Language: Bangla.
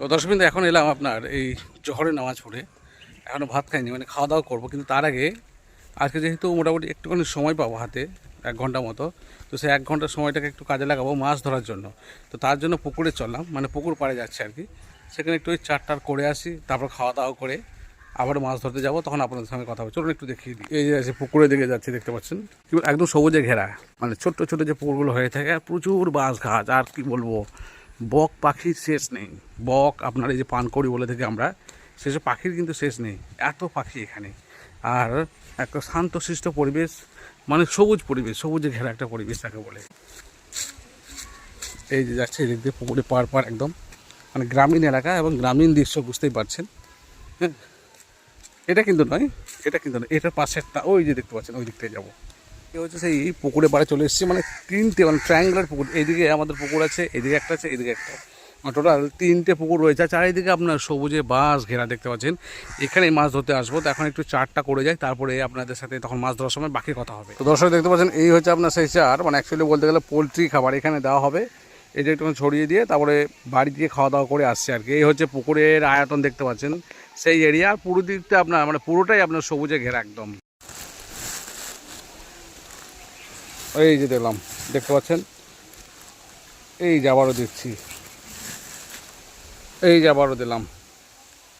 তো দর্শকবিন্দু এখন এলাম আপনার এই জহরের নামাজ পড়ে। এখনও ভাত খাইনি মানে খাওয়া দাওয়া করব, কিন্তু তার আগে আজকে যেহেতু মোটামুটি একটুখানি সময় পাবো হাতে, এক ঘণ্টা মতো, তো সেই এক ঘণ্টার সময়টাকে একটু কাজে লাগাবো মাছ ধরার জন্য। তো তার জন্য পুকুরে চললাম মানে পুকুর পাড়ে যাচ্ছে আর কি। সেখানে একটু ওই চারটার করে আসি, তারপর খাওয়া দাওয়া করে আবার মাছ ধরতে যাব, তখন আপনাদের সঙ্গে কথা হবে। চলুন একটু দেখিয়ে দিই। এই যে আছে পুকুরের দিকে যাচ্ছি, দেখতে পাচ্ছেন? একদম সবুজে ঘেরা। মানে ছোট্ট ছোট যে পুকুরগুলো হয়ে থাকে প্রচুর বাঁশ ঘাস, আর কি বলব বক পাখির শেষ নেই। বক আপনার এই যে পানকড়ি বলে থেকে আমরা, সেসব পাখির কিন্তু শেষ নেই। এত পাখি এখানে। আর একটা শান্ত শান্তশিষ্ট পরিবেশ মানে সবুজ পরিবেশ, সবুজে ঘেরা একটা পরিবেশ তাকে বলে। এই যে যাচ্ছে, এদিক দিয়ে পুকুরে পার পার একদম। মানে গ্রামীণ এলাকা এবং গ্রামীণ দৃশ্য বুঝতেই পারছেন। হ্যাঁ। এটা কিন্তু নয়, এটা কিন্তু নয়, এটার পাশের পাশেরটা, ওই যে দেখতে পাচ্ছেন, ওই দিক থেকে যাব। এ হচ্ছে সেই পুকুরে পাড়ে চলে এসেছি মানে তিনটে মানে ট্রায়াঙ্গুলার পুকুর। এইদিকে আমাদের পুকুর আছে, এদিকে একটা আছে, এদিকে একটা। মানে টোটাল তিনটে পুকুর রয়েছে। চারিদিকে আপনার সবুজে বাঁশ ঘেরা দেখতে পাচ্ছেন। এখানে মাছ ধরতে আসব। তো এখন একটু চারটা করে যায় তারপরে আপনাদের সাথে তখন মাছ ধরার সময় বাকি কথা হবে। তো দর্শক দেখতে পাচ্ছেন, এই হচ্ছে আপনার সেই চার। মানে অ্যাকচুয়ালি বলতে গেলে পোলট্রি খাবার এখানে দেওয়া হবে। এটা একটু ছড়িয়ে দিয়ে তারপরে বাড়ি দিয়ে খাওয়া দাওয়া করে আসছে আর কি। এই হচ্ছে পুকুরের আয়তন দেখতে পাচ্ছেন, সেই এরিয়া পুরো দিকটা আপনার মানে পুরোটাই আপনার সবুজে ঘেরা একদম। এই যে দেখলাম দেখতে পাচ্ছেন? এই যে আবারও দেখছি। এই যে আবারও দিলাম